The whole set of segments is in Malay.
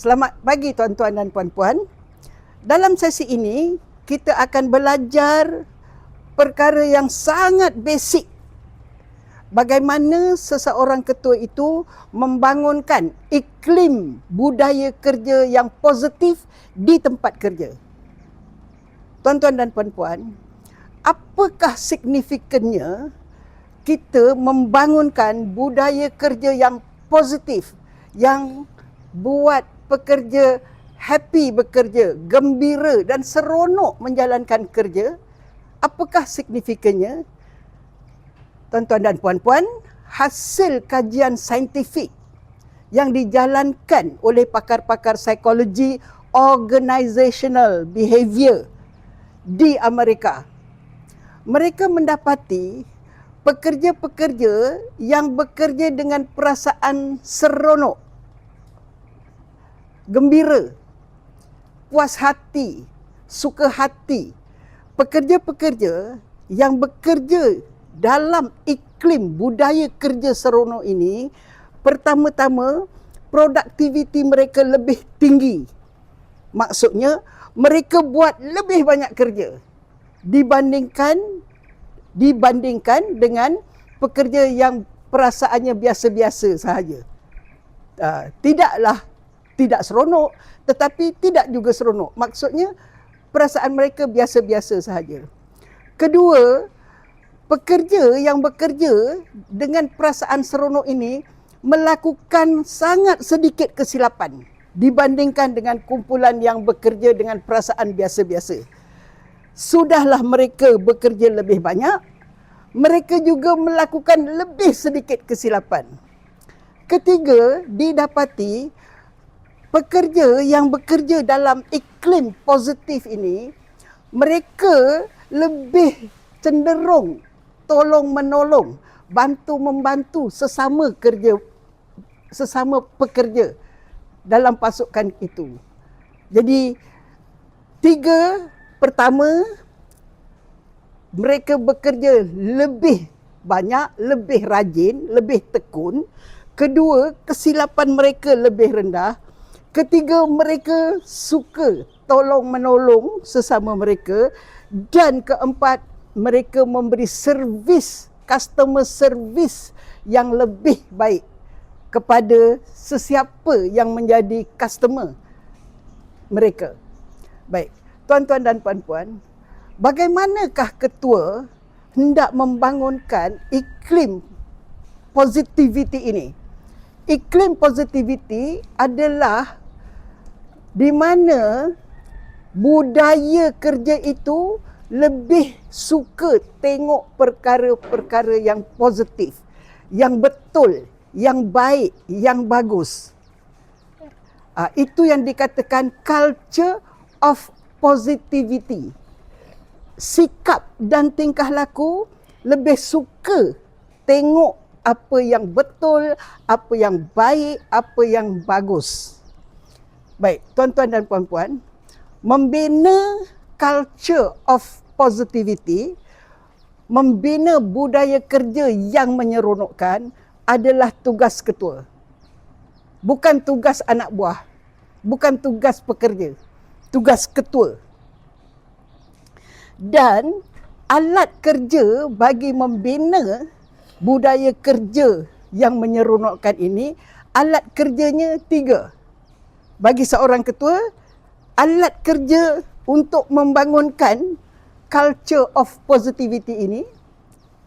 Selamat pagi tuan-tuan dan puan-puan. Dalam sesi ini kita akan belajar perkara yang sangat basic. Bagaimana seseorang ketua itu membangunkan iklim budaya kerja yang positif di tempat kerja. Tuan-tuan dan puan-puan, apakah signifikannya kita membangunkan budaya kerja yang positif yang buat pekerja happy bekerja, gembira dan seronok menjalankan kerja, apakah signifikannya? Tuan-tuan dan puan-puan, hasil kajian saintifik yang dijalankan oleh pakar-pakar psikologi organizational behavior di Amerika. Mereka mendapati pekerja-pekerja yang bekerja dengan perasaan seronok gembira, puas hati, suka hati. Pekerja-pekerja yang bekerja dalam iklim budaya kerja seronok ini, pertama-tama produktiviti mereka lebih tinggi. Maksudnya, mereka buat lebih banyak kerja dibandingkan dibandingkan dengan pekerja yang perasaannya biasa-biasa sahaja. Uh, tidaklah tidak seronok tetapi tidak juga seronok. Maksudnya perasaan mereka biasa-biasa sahaja. Kedua, pekerja yang bekerja dengan perasaan seronok ini melakukan sangat sedikit kesilapan dibandingkan dengan kumpulan yang bekerja dengan perasaan biasa-biasa. Sudahlah mereka bekerja lebih banyak, mereka juga melakukan lebih sedikit kesilapan. Ketiga, didapati pekerja yang bekerja dalam iklim positif ini mereka lebih cenderung tolong menolong bantu membantu sesama kerja sesama pekerja dalam pasukan itu. Jadi tiga pertama mereka bekerja lebih banyak lebih rajin lebih tekun. Kedua kesilapan mereka lebih rendah Ketiga, mereka suka tolong menolong sesama mereka. Dan keempat, mereka memberi servis, customer service yang lebih baik kepada sesiapa yang menjadi customer mereka. Baik, tuan-tuan dan puan-puan, bagaimanakah ketua hendak membangunkan iklim positivity ini? Iklim positivity adalah di mana budaya kerja itu lebih suka tengok perkara-perkara yang positif, yang betul, yang baik, yang bagus. Uh, itu yang dikatakan culture of positivity. Sikap dan tingkah laku lebih suka tengok apa yang betul, apa yang baik, apa yang bagus. Baik, tuan-tuan dan puan-puan, membina culture of positivity, membina budaya kerja yang menyeronokkan adalah tugas ketua. Bukan tugas anak buah, bukan tugas pekerja, tugas ketua. Dan alat kerja bagi membina budaya kerja yang menyeronokkan ini, alat kerjanya tiga bagi seorang ketua alat kerja untuk membangunkan culture of positivity ini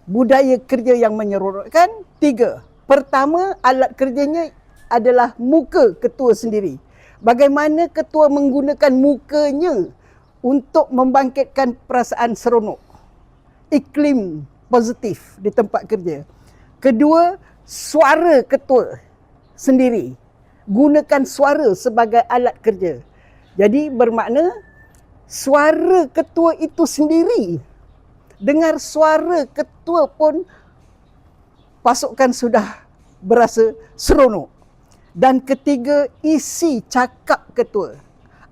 budaya kerja yang menyeronokkan tiga. Pertama alat kerjanya adalah muka ketua sendiri. Bagaimana ketua menggunakan mukanya untuk membangkitkan perasaan seronok iklim positif di tempat kerja. Kedua suara ketua sendiri gunakan suara sebagai alat kerja. Jadi bermakna suara ketua itu sendiri dengar suara ketua pun pasukan sudah berasa seronok. Dan ketiga isi cakap ketua.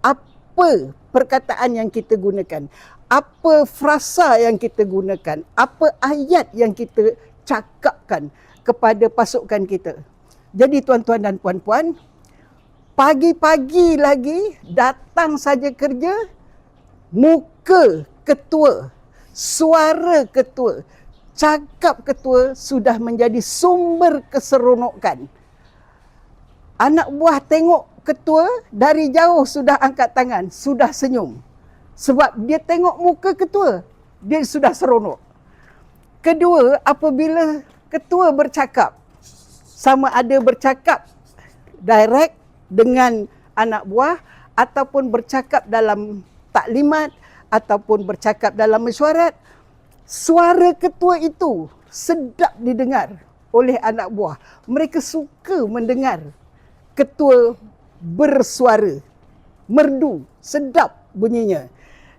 Apa perkataan yang kita gunakan? Apa frasa yang kita gunakan? Apa ayat yang kita cakapkan kepada pasukan kita? Jadi tuan-tuan dan puan-puan, Pagi-pagi lagi datang saja kerja, muka ketua, suara ketua, cakap ketua sudah menjadi sumber keseronokan. Anak buah tengok ketua dari jauh sudah angkat tangan, sudah senyum. Sebab dia tengok muka ketua, dia sudah seronok. Kedua, apabila ketua bercakap, sama ada bercakap direct dengan anak buah ataupun bercakap dalam taklimat ataupun bercakap dalam mesyuarat, suara ketua itu sedap didengar oleh anak buah. Mereka suka mendengar ketua bersuara, merdu, sedap bunyinya.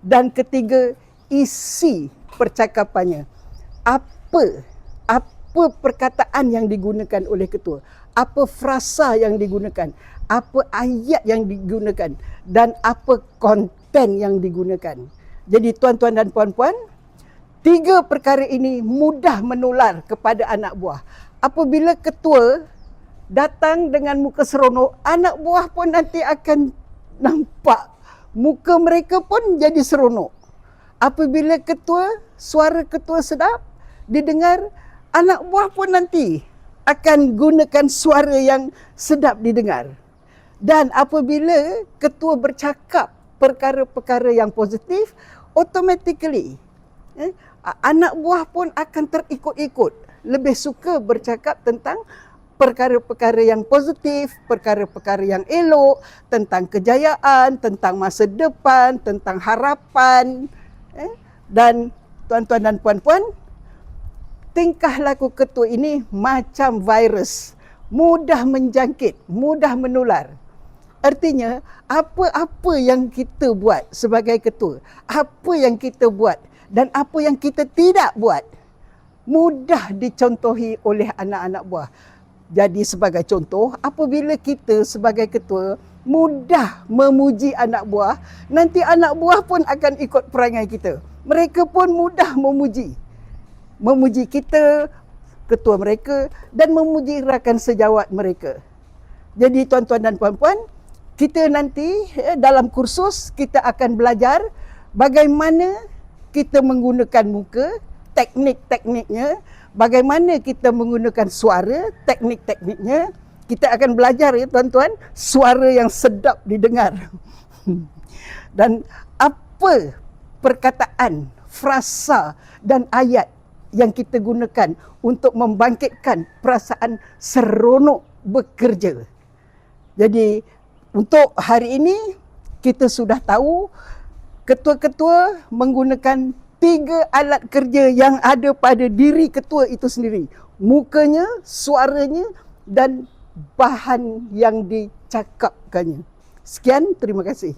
Dan ketiga, isi percakapannya. Apa apa perkataan yang digunakan oleh ketua? Apa frasa yang digunakan? Apa ayat yang digunakan? Dan apa konten yang digunakan? Jadi tuan-tuan dan puan-puan, tiga perkara ini mudah menular kepada anak buah. Apabila ketua datang dengan muka seronok, anak buah pun nanti akan nampak muka mereka pun jadi seronok. Apabila ketua, suara ketua sedap didengar, anak buah pun nanti akan gunakan suara yang sedap didengar. Dan apabila ketua bercakap perkara-perkara yang positif, automatically eh, anak buah pun akan terikut-ikut lebih suka bercakap tentang perkara-perkara yang positif, perkara-perkara yang elok, tentang kejayaan, tentang masa depan, tentang harapan. Eh? Dan tuan-tuan dan puan-puan, tingkah laku ketua ini macam virus. Mudah menjangkit, mudah menular. Artinya, apa-apa yang kita buat sebagai ketua, apa yang kita buat dan apa yang kita tidak buat, mudah dicontohi oleh anak-anak buah. Jadi sebagai contoh, apabila kita sebagai ketua mudah memuji anak buah, nanti anak buah pun akan ikut perangai kita. Mereka pun mudah memuji. Memuji kita, ketua mereka dan memuji rakan sejawat mereka. Jadi tuan-tuan dan puan-puan, kita nanti eh, dalam kursus kita akan belajar bagaimana kita menggunakan muka, teknik-tekniknya, bagaimana kita menggunakan suara, teknik-tekniknya. Kita akan belajar ya tuan-tuan, suara yang sedap didengar. Dan apa perkataan, frasa dan ayat yang kita gunakan untuk membangkitkan perasaan seronok bekerja. Jadi untuk hari ini kita sudah tahu ketua-ketua menggunakan tiga alat kerja yang ada pada diri ketua itu sendiri. Mukanya, suaranya dan bahan yang dicakapkannya. Sekian, terima kasih.